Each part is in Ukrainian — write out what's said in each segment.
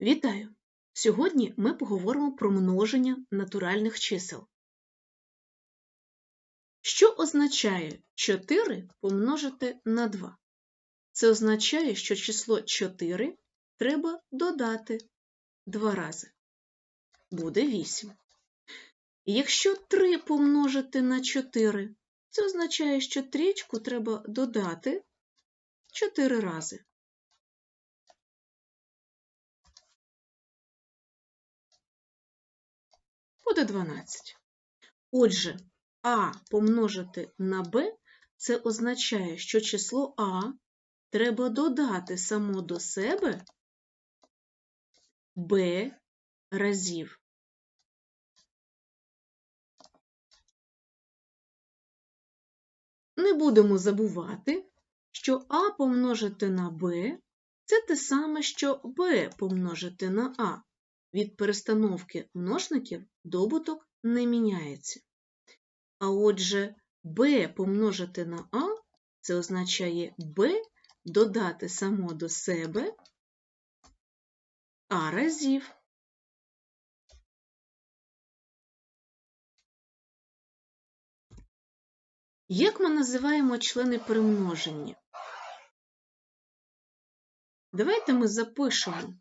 Вітаю! Сьогодні ми поговоримо про множення натуральних чисел. Що означає 4 помножити на 2? Це означає, що число 4 треба додати 2 рази. Буде 8. Якщо 3 помножити на 4, це означає, що трічку треба додати 4 рази. Буде 12. Отже, А помножити на Б це означає, що число А треба додати само до себе Б разів. Не будемо забувати, що А помножити на Б це те саме, що Б помножити на А від перестановки множників добуток не міняється. А отже, b помножити на а це означає b додати само до себе а разів. Як ми називаємо члени перемноження? Давайте ми запишемо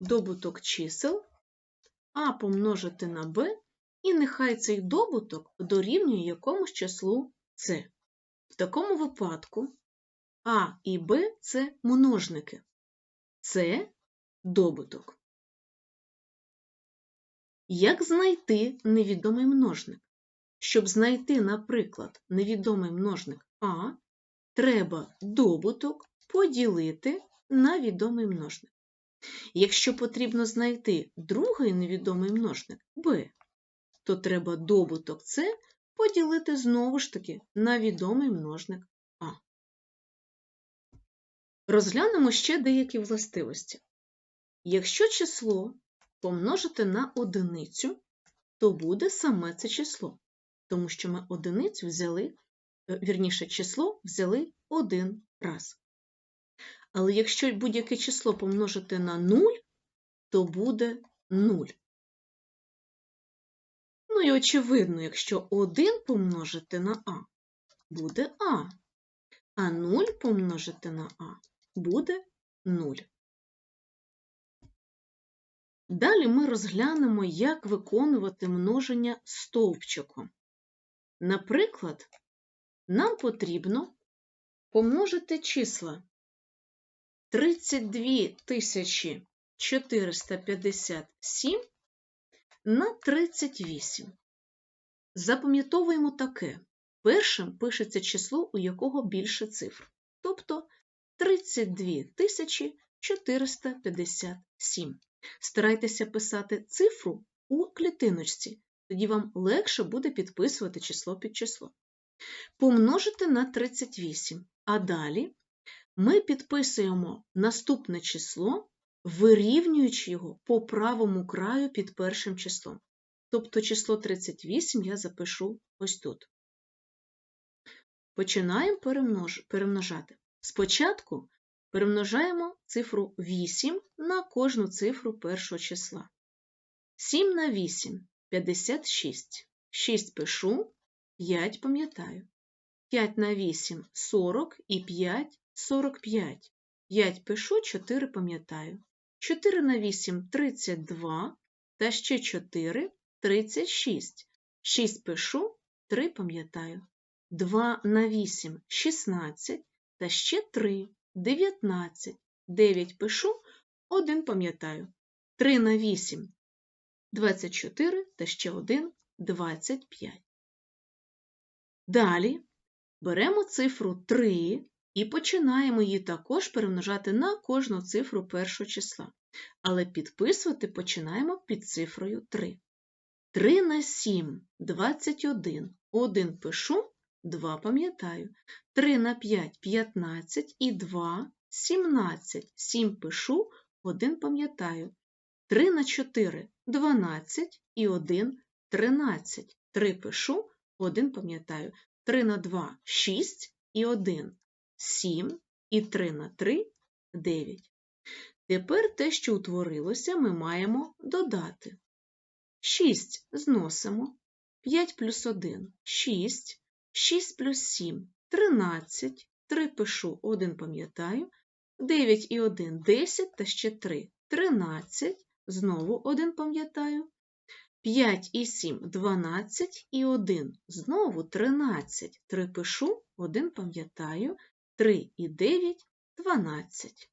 добуток чисел а помножити на b, і нехай цей добуток дорівнює якомусь числу c. В такому випадку а і b це множники, це добуток. Як знайти невідомий множник? Щоб знайти, наприклад, невідомий множник А, треба добуток поділити на відомий множник. Якщо потрібно знайти другий невідомий множник b, то треба добуток С поділити знову ж таки на відомий множник А. Розглянемо ще деякі властивості. Якщо число помножити на одиницю, то буде саме це число, тому що ми одиницю взяли, е, вірніше число взяли один раз. Але якщо будь-яке число помножити на 0, то буде 0. Ну і очевидно, якщо 1 помножити на А, буде А, а 0 помножити на А буде 0. Далі ми розглянемо, як виконувати множення стовпчиком. Наприклад, нам потрібно помножити числа 32 457 на 38. Запам'ятовуємо таке. Першим пишеться число, у якого більше цифр, тобто 32 457. Старайтеся писати цифру у клітиночці, тоді вам легше буде підписувати число під число. Помножити на 38, а далі ми підписуємо наступне число, вирівнюючи його по правому краю під першим числом. Тобто число 38 я запишу ось тут. Починаємо перемножати. Спочатку перемножаємо цифру 8 на кожну цифру першого числа. 7 на 8 56. 6 пишу, 5 пам'ятаю. 5 на 8 40 і 5 45. 5 пишу, 4 пам'ятаю. 4 на 8 32, та ще 4 36. 6 пишу, 3 пам'ятаю. 2 на 8 16, та ще 3 19. 9 пишу, 1 пам'ятаю. 3 на 8 24 та ще 1 25. Далі беремо цифру 3 і починаємо її також перемножати на кожну цифру першого числа. Але підписувати починаємо під цифрою 3. 3 на 7 21. 1 пишу, 2 пам'ятаю. 3 на 5 15 і 2 17. 7 пишу, 1 пам'ятаю. 3 на 4 12 і 1 13. 3 пишу, 1 пам'ятаю. 3 на 2 6 і 1 7 і 3 на 3 9. Тепер те, що утворилося, ми маємо додати. 6 зносимо, 5 плюс 1 – 6, 6 плюс 7 – 13, 3 пишу, 1 пам'ятаю, 9 і 1 – 10 та ще 3 – 13, знову 1 пам'ятаю, 5 і 7 – 12 і 1 – знову 13, 3 пишу, 1 пам'ятаю, 3 і 9 – 12.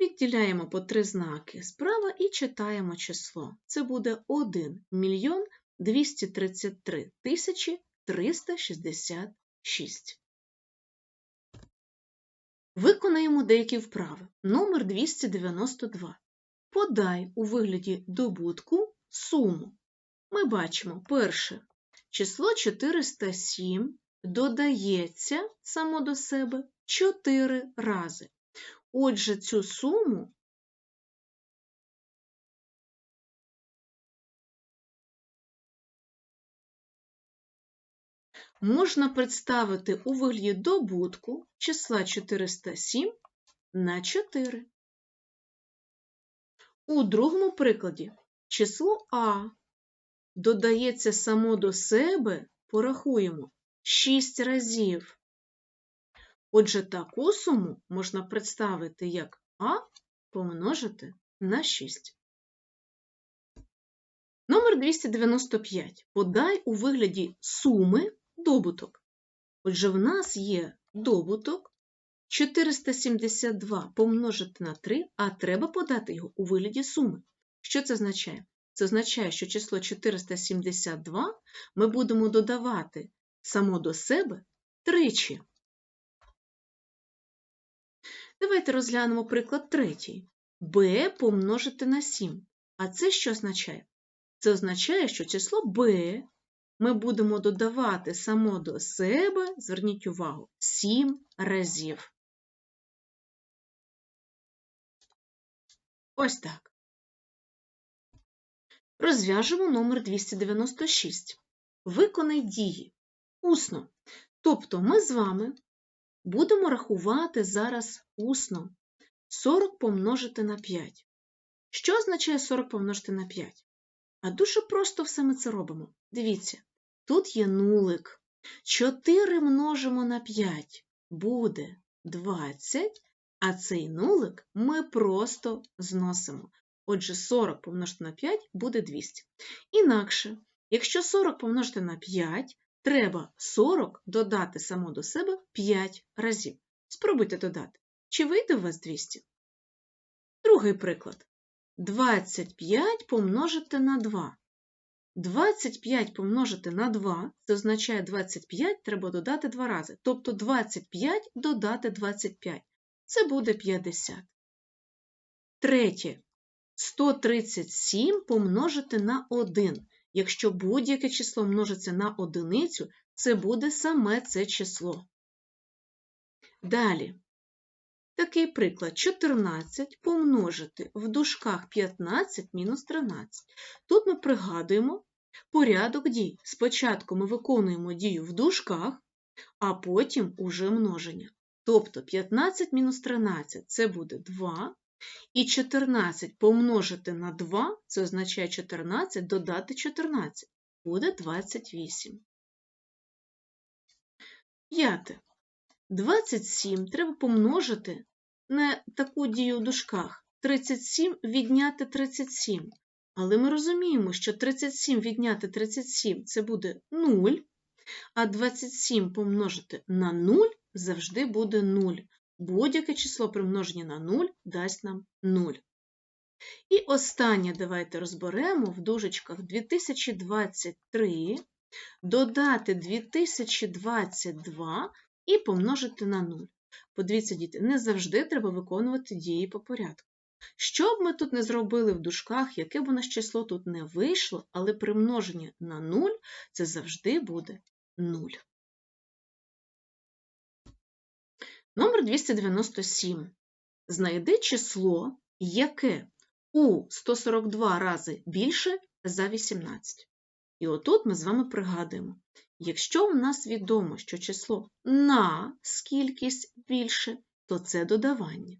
Відділяємо по три знаки справа і читаємо число. Це буде 1 мільйон 233 тисячі 366. Виконаємо деякі вправи. Номер 292. Подай у вигляді добутку суму. Ми бачимо перше число 407 додається само до себе 4 рази. Отже, цю суму можна представити у вигляді добутку числа 407 на 4. У другому прикладі число А додається само до себе, порахуємо, 6 разів. Отже, таку суму можна представити як А помножити на 6. Номер 295. Подай у вигляді суми добуток. Отже, в нас є добуток 472 помножити на 3, а треба подати його у вигляді суми. Що це означає? Це означає, що число 472 ми будемо додавати само до себе тричі. Давайте розглянемо приклад третій. b помножити на 7. А це що означає? Це означає, що число b ми будемо додавати само до себе, зверніть увагу, 7 разів. Ось так. Розв'яжемо номер 296. Виконай дії. Усно. Тобто ми з вами Будемо рахувати зараз усно 40 помножити на 5. Що означає 40 помножити на 5? А дуже просто все ми це робимо. Дивіться, тут є нулик. 4 множимо на 5 буде 20, а цей нулик ми просто зносимо. Отже, 40 помножити на 5 буде 200. Інакше, якщо 40 помножити на 5, Треба 40 додати само до себе 5 разів. Спробуйте додати. Чи вийде у вас 200? Другий приклад. 25 помножити на 2. 25 помножити на 2, це означає 25 треба додати 2 рази. Тобто 25 додати 25. Це буде 50. Третє. 137 помножити на 1. Якщо будь-яке число множиться на одиницю, це буде саме це число. Далі. Такий приклад 14 помножити в дужках 15 мінус 13. Тут ми пригадуємо порядок дій. Спочатку ми виконуємо дію в дужках, а потім уже множення. Тобто 15 мінус 13 це буде 2, і 14 помножити на 2, це означає 14 додати 14, буде 28. П'яте. 27 треба помножити на таку дію в дужках. 37 відняти 37. Але ми розуміємо, що 37 відняти 37 це буде 0, а 27 помножити на 0 завжди буде 0 будь-яке число примноження на 0 дасть нам 0. І останнє давайте розберемо в дужечках 2023, додати 2022 і помножити на 0. Подивіться, діти, не завжди треба виконувати дії по порядку. Що б ми тут не зробили в дужках, яке б у нас число тут не вийшло, але примноження на 0 це завжди буде 0. Номер 297. Знайди число, яке у 142 рази більше за 18. І отут ми з вами пригадуємо, якщо у нас відомо, що число на скількість більше, то це додавання.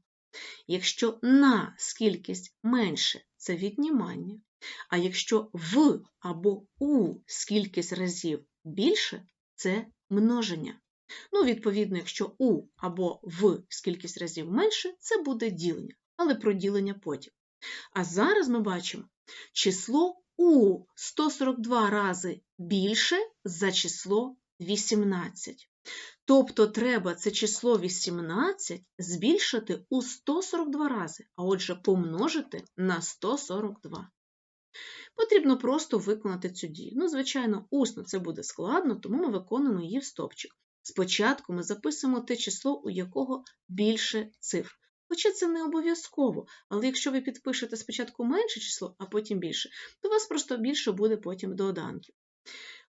Якщо на скількість менше це віднімання, а якщо в або у скількись разів більше це множення. Ну, відповідно, якщо у або в скількись разів менше, це буде ділення, але про ділення потім. А зараз ми бачимо число у 142 рази більше за число 18. Тобто треба це число 18 збільшити у 142 рази, а отже помножити на 142. Потрібно просто виконати цю дію. Ну, звичайно, усно це буде складно, тому ми виконуємо її в стопчик. Спочатку ми записуємо те число, у якого більше цифр. Хоча це не обов'язково, але якщо ви підпишете спочатку менше число, а потім більше, то у вас просто більше буде потім доданків.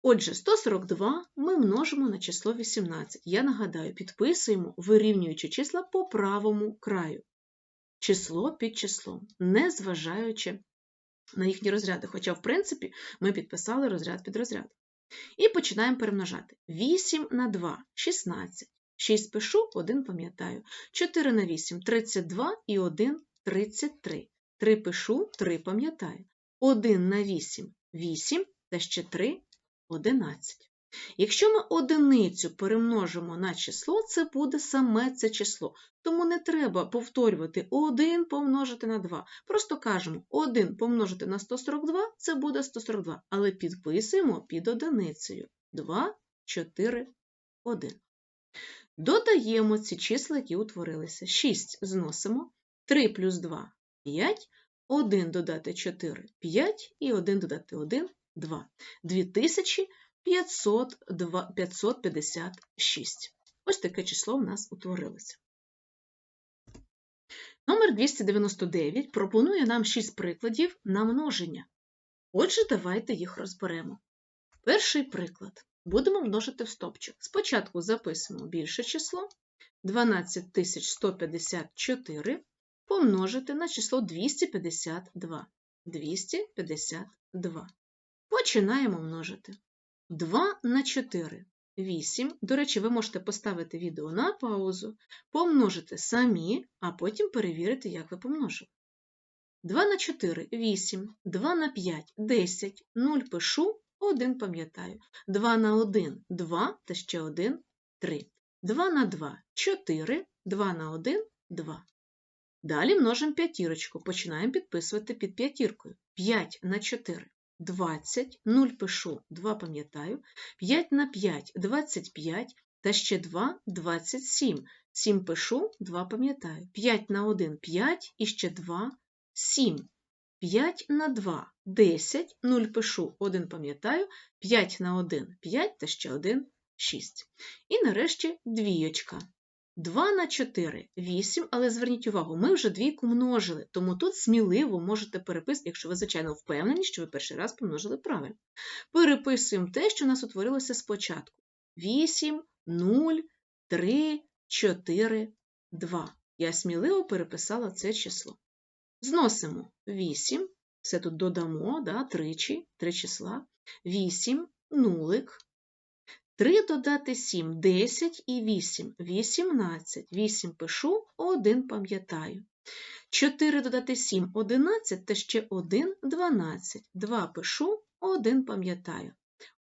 Отже, 142 ми множимо на число 18. Я нагадаю, підписуємо, вирівнюючи числа по правому краю. Число під числом, не зважаючи на їхні розряди. Хоча, в принципі, ми підписали розряд під розряд. І починаємо перемножати. 8 на 2 16. 6 пишу, 1 пам'ятаю. 4 на 8 32 і 1 33. 3 пишу, 3 пам'ятаю. 1 на 8 8 та ще 3 11. Якщо ми одиницю перемножимо на число, це буде саме це число. Тому не треба повторювати 1 помножити на 2. Просто кажемо 1 помножити на 142 це буде 142, але підписуємо під одиницею 2, 4, 1. Додаємо ці числа, які утворилися. 6 зносимо, 3 плюс 2 5, 1 додати 4 5 і 1 додати 1 2. 2556. Ось таке число в нас утворилося. Номер 299 пропонує нам 6 прикладів на множення. Отже, давайте їх розберемо. Перший приклад. Будемо множити в стопчик. Спочатку записуємо більше число 12154 помножити на число 252. 252. Починаємо множити. 2 на 4 8. До речі, ви можете поставити відео на паузу, помножити самі, а потім перевірити, як ви помножили. 2 на 4 8, 2 на 5 10, 0 пишу, 1 пам'ятаю. 2 на 1 2 та ще 1 3. 2 на 2 4, 2 на 1 2. Далі множимо п'ятірочку, починаємо підписувати під п'ятіркою. 5 на 4 20, 0 пишу, 2 пам'ятаю, 5 на 5 25, та ще 2 27. 7 пишу, 2 пам'ятаю. 5 на 1 5 і ще 2 7. 5 на 2 10, 0 пишу, 1 пам'ятаю, 5 на 1 5 та ще 1 6. І нарешті двієчка. 2 на 4 8, але зверніть увагу, ми вже двійку множили, тому тут сміливо можете переписати, якщо ви, звичайно, впевнені, що ви перший раз помножили правильно. Переписуємо те, що у нас утворилося спочатку. 8, 0, 3, 4, 2. Я сміливо переписала це число. Зносимо 8, все тут додамо, да, тричі, три числа. 8, нулик, 3 додати 7 10 і 8 18. 8 пишу, 1 пам'ятаю. 4 додати 7 11 та ще 1 12. 2 пишу, 1 пам'ятаю.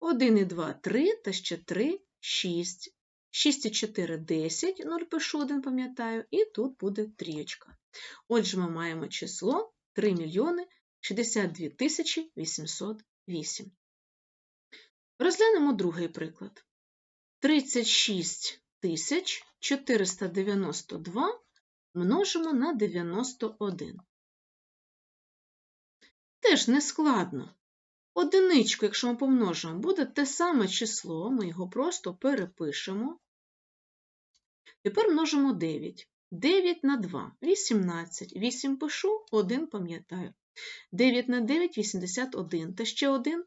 1 і 2 3 та ще 3 6. 6 і 4 10, 0 пишу, 1 пам'ятаю, і тут буде трієчка. Отже, ми маємо число 3 мільйони 62 тисячі 808. Розглянемо другий приклад. 36 тисяч 492 множимо на 91. Теж не складно. Одиничку, якщо ми помножимо, буде те саме число, ми його просто перепишемо. Тепер множимо 9. 9 на 2 18. 8 пишу, 1 пам'ятаю. 9 на 9 81. Та ще 1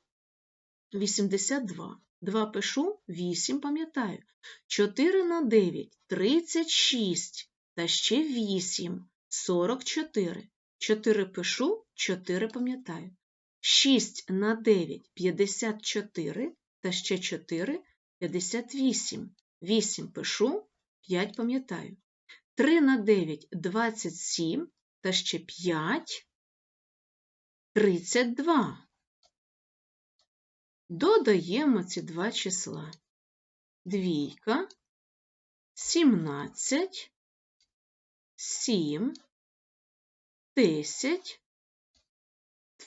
82. 2 пишу, 8 пам'ятаю. 4 на 9 36. Та ще 8 44. 4 пишу, 4 пам'ятаю. 6 на 9 54. Та ще 4 58. 8 пишу, 5 пам'ятаю. 3 на 9 – 27, та ще 5 – 32. Додаємо ці два числа. Двійка, 17, 7, 10,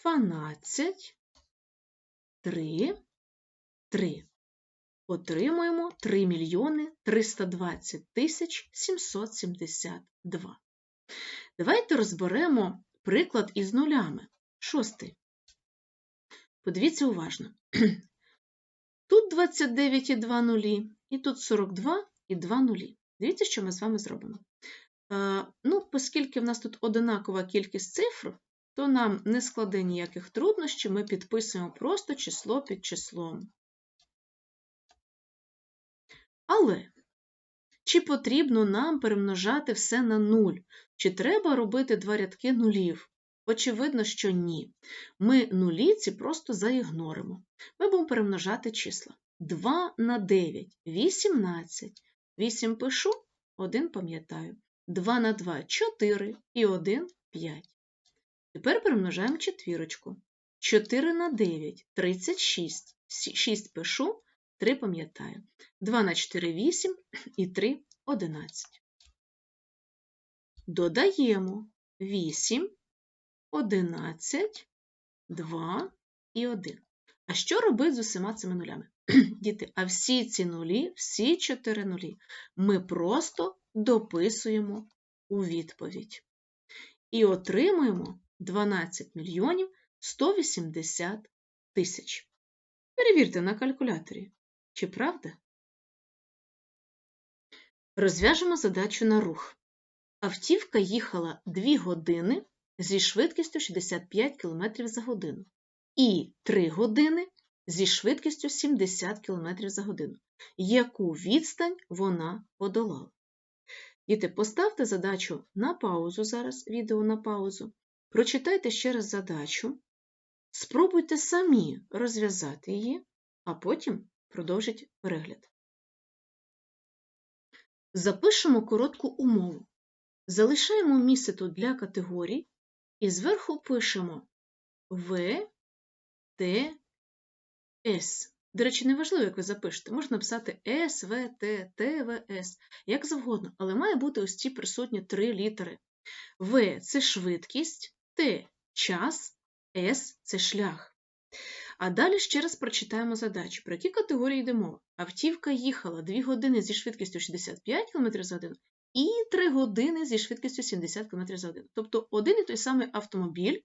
12, 3, 3. Отримуємо 3 мільйони 320 тисяч 772. Давайте розберемо приклад із нулями. Шостий. Подивіться уважно. Тут 29 і 2 нулі, і тут 42 і 2 нулі. Дивіться, що ми з вами зробимо. Е, ну, Оскільки в нас тут одинакова кількість цифр, то нам не складе ніяких труднощів, ми підписуємо просто число під числом. Але чи потрібно нам перемножати все на 0? Чи треба робити два рядки нулів? Очевидно, що ні. Ми нулі ці просто заігноримо. Ми будемо перемножати числа. 2 на 9 18. 8 пишу, 1 пам'ятаю. 2 на 2 4 і 1 5. Тепер перемножаємо четвірочку. 4 на 9 36. 6 пишу, 3 пам'ятаю. 2 на 4 8 і 3 11. Додаємо 8, 11, 2 і 1. А що робити з усіма цими нулями? Діти, а всі ці нулі, всі 4 нулі, ми просто дописуємо у відповідь. І отримуємо 12 мільйонів 180 тисяч. Перевірте на калькуляторі. Чи правда? Розв'яжемо задачу на рух. Автівка їхала 2 години зі швидкістю 65 км за годину і 3 години зі швидкістю 70 км за годину. Яку відстань вона подолала? Діти, поставте задачу на паузу зараз, відео на паузу. Прочитайте ще раз задачу, спробуйте самі розв'язати її, а потім продовжіть перегляд. Запишемо коротку умову. Залишаємо місце тут для категорій і зверху пишемо В, Т, С. До речі, не важливо, як ви запишете. Можна написати С, В, Т, Т, В, С, як завгодно, але має бути ось ці присутні три літери. В це швидкість, Т час, С це шлях. А далі ще раз прочитаємо задачу. Про які категорії йде мова? Автівка їхала 2 години зі швидкістю 65 км за годину і 3 години зі швидкістю 70 км за годину. Тобто один і той самий автомобіль,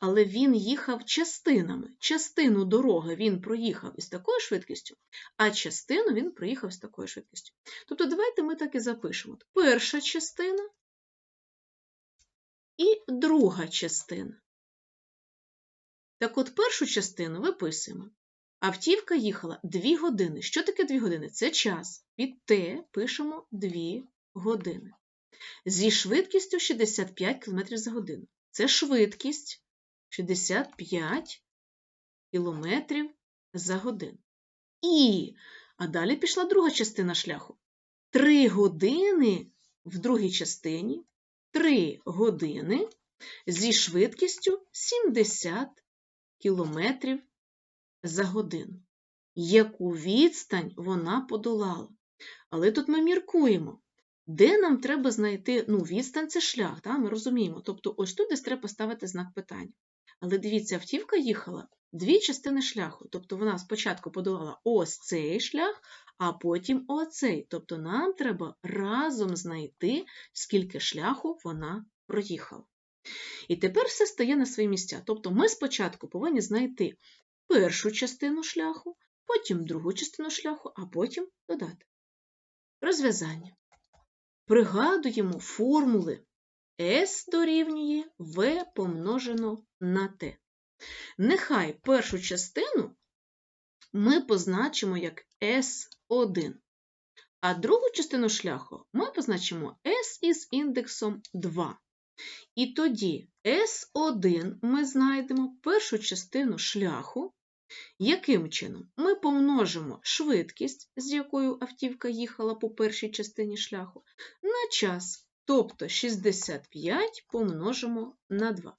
але він їхав частинами. Частину дороги він проїхав із такою швидкістю, а частину він проїхав з такою швидкістю. Тобто, давайте ми так і запишемо. Перша частина і друга частина. Так от першу частину виписуємо. Автівка їхала 2 години. Що таке 2 години? Це час. Під Т пишемо 2 години. Зі швидкістю 65 км за годину. Це швидкість 65 км за годину. І, а далі пішла друга частина шляху. 3 години в другій частині 3 години зі швидкістю 70 км за годину. Яку відстань вона подолала? Але тут ми міркуємо, де нам треба знайти ну, відстань це шлях, так? ми розуміємо. Тобто, ось тут десь треба поставити знак питання. Але дивіться, автівка їхала дві частини шляху. Тобто вона спочатку подолала ось цей шлях, а потім оцей. Тобто нам треба разом знайти, скільки шляху вона проїхала. І тепер все стає на свої місця. Тобто ми спочатку повинні знайти першу частину шляху, потім другу частину шляху, а потім додати. Розв'язання. Пригадуємо формули S дорівнює V помножено на T. Нехай першу частину ми позначимо як S1, а другу частину шляху ми позначимо S із індексом 2. І тоді S1 ми знайдемо першу частину шляху Яким чином? Ми помножимо швидкість, з якою автівка їхала по першій частині шляху, на час, тобто 65 помножимо на 2.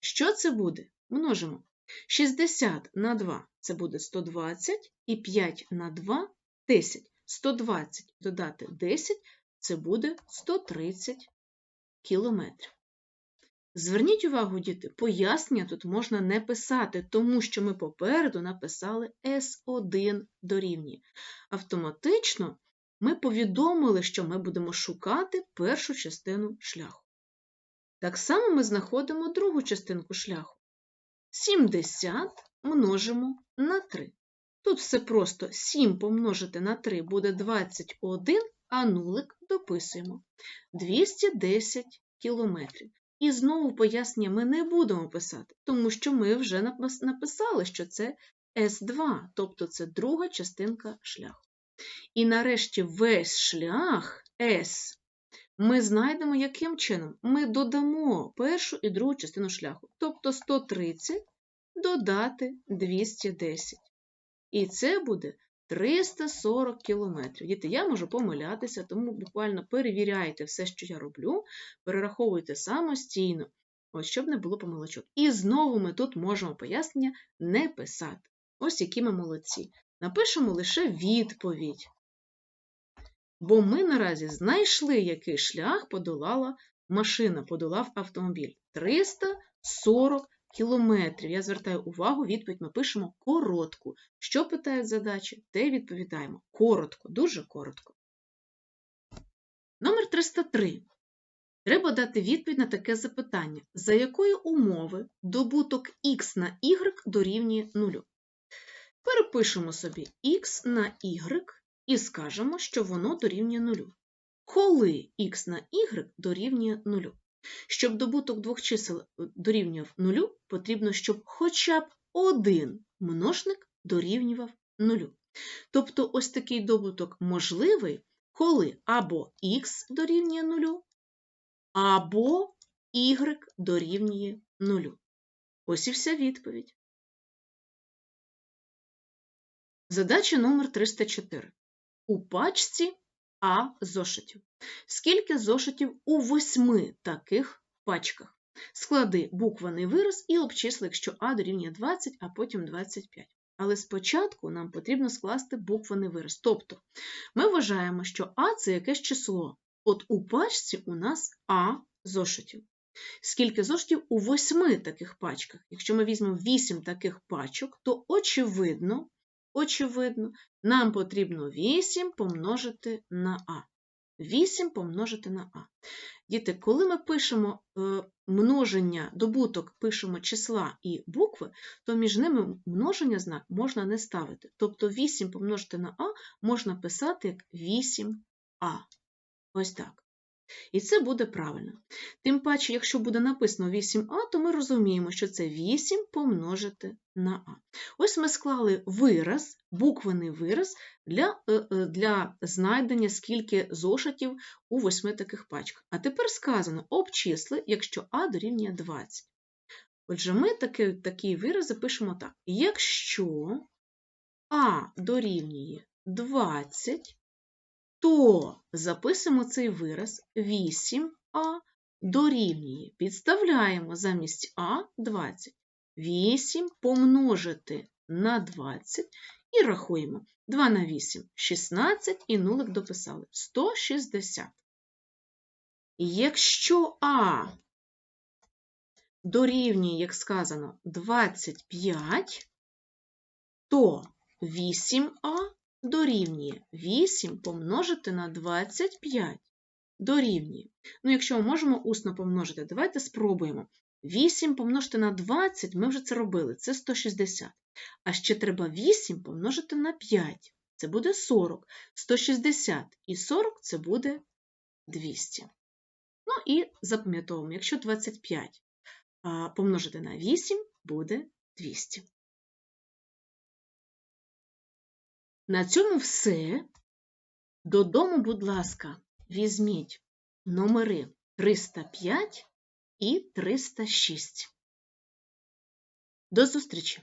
Що це буде? Множимо 60 на 2 це буде 120, і 5 на 2 10. 120 додати 10 це буде 130 кілометрів. Зверніть увагу, діти, пояснення тут можна не писати, тому що ми попереду написали S1 дорівнює. Автоматично ми повідомили, що ми будемо шукати першу частину шляху. Так само ми знаходимо другу частинку шляху. 70 множимо на 3. Тут все просто 7 помножити на 3 буде 21, а нулик дописуємо 210 кілометрів. І знову пояснення ми не будемо писати, тому що ми вже написали, що це С2, тобто це друга частинка шляху. І нарешті весь шлях С ми знайдемо яким чином? Ми додамо першу і другу частину шляху, тобто 130 додати 210. І це буде 340 кілометрів. Діти, я можу помилятися, тому буквально перевіряйте все, що я роблю, перераховуйте самостійно, ось щоб не було помилочок. І знову ми тут можемо пояснення не писати. Ось які ми молодці. Напишемо лише відповідь. Бо ми наразі знайшли, який шлях подолала машина, подолав автомобіль. 340 кілометрів. Я звертаю увагу, відповідь ми пишемо коротку. Що питають задачі, те відповідаємо. Коротко, дуже коротко. Номер 303. Треба дати відповідь на таке запитання, за якої умови добуток х на y дорівнює 0. Перепишемо собі х на y і скажемо, що воно дорівнює 0. Коли х на y дорівнює 0? Щоб добуток двох чисел е, дорівнював нулю, потрібно, щоб хоча б один множник дорівнював нулю. Тобто ось такий добуток можливий, коли або х дорівнює нулю, або y дорівнює нулю. Ось і вся відповідь. Задача номер 304. У пачці а зошитів. Скільки зошитів у восьми таких пачках? Склади букваний вираз і обчисли, якщо А дорівнює 20, а потім 25. Але спочатку нам потрібно скласти букваний вираз. Тобто ми вважаємо, що А це якесь число. От у пачці у нас А зошитів. Скільки зошитів у восьми таких пачках? Якщо ми візьмемо 8 таких пачок, то очевидно, очевидно, нам потрібно 8 помножити на А. 8 помножити на А. Діти, коли ми пишемо е, множення, добуток пишемо числа і букви, то між ними множення знак можна не ставити. Тобто 8 помножити на А можна писати як 8А. Ось так. І це буде правильно. Тим паче, якщо буде написано 8а, то ми розуміємо, що це 8 помножити на а. Ось ми склали вираз, буквений вираз для е, е, для знайдення, скільки зошитів у восьми таких пачках. А тепер сказано обчисли, якщо а дорівнює 20. Отже, ми такі, такі вирази пишемо так: якщо а дорівнює 20, то записуємо цей вираз 8а дорівнює. Підставляємо замість А 20. 8 помножити на 20 і рахуємо. 2 на 8 16 і нулик дописали 160. Якщо А дорівнює, як сказано, 25, то 8а дорівнює 8 помножити на 25 дорівнює. Ну, якщо ми можемо усно помножити, давайте спробуємо. 8 помножити на 20, ми вже це робили, це 160. А ще треба 8 помножити на 5, це буде 40. 160 і 40 це буде 200. Ну і запам'ятовуємо, якщо 25 помножити на 8, буде 200. На цьому все. Додому, будь ласка, візьміть номери 305 і 306. До зустрічі!